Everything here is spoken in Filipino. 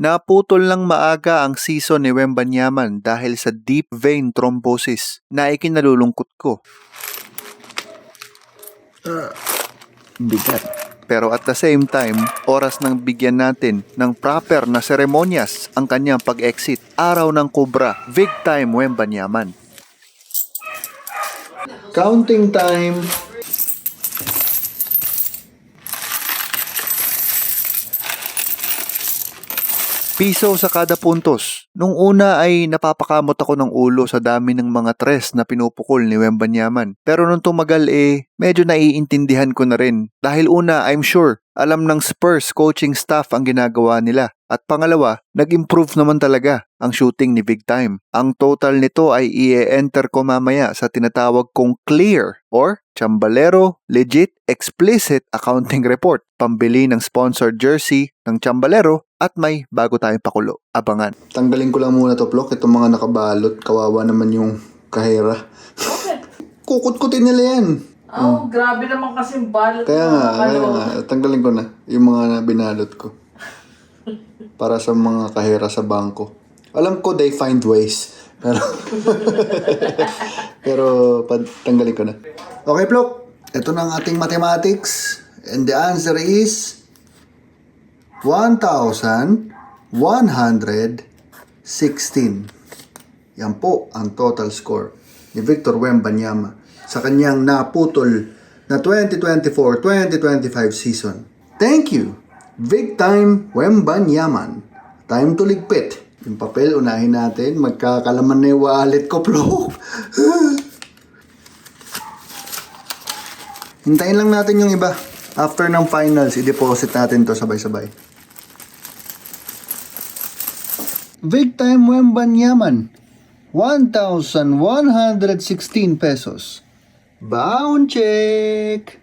Naputol lang maaga ang season ni Wembanyaman dahil sa deep vein thrombosis na ikinalulungkot ko. Bigat. Pero at the same time, oras nang bigyan natin ng proper na seremonyas ang kanyang pag-exit. Araw ng Cobra, big time Wembanyaman. Counting time. Piso sa kada puntos. Nung una ay napapakamot ako ng ulo sa dami ng mga tres na pinupukol ni Wembanyaman. Pero nung tumagal eh, medyo naiintindihan ko na rin. Dahil una, I'm sure, alam ng Spurs coaching staff ang ginagawa nila. At pangalawa, nag-improve naman talaga ang shooting ni Big Time. Ang total nito ay i-enter ko mamaya sa tinatawag kong clear or Chambalero Legit Explicit Accounting Report. Pambili ng sponsored jersey ng Chambalero at may bago tayong pakulo. Abangan. Tanggalin ko lang muna to, Plok. Itong mga nakabalot. Kawawa naman yung kahera. Kukut-kutin nila yan. Oh, grabe naman kasi yung balot Kaya mo, nga, kaya ano. nga. Tanggalin ko na yung mga binalot ko. Para sa mga kahera sa bangko. Alam ko they find ways. Pero, pero pag tanggalin ko na. Okay, Plok. Ito na ang ating mathematics. And the answer is 1,116. Yan po ang total score ni Victor Wembanyama sa kanyang naputol na 2024-2025 season. Thank you, Big Time Wembanyaman. Time to ligpit. Yung papel, unahin natin. Magkakalaman na yung wallet ko, bro. Hintayin lang natin yung iba. After ng finals, i-deposit natin to sabay-sabay. Big time Wembanyaman. 1,116 pesos. Bound check!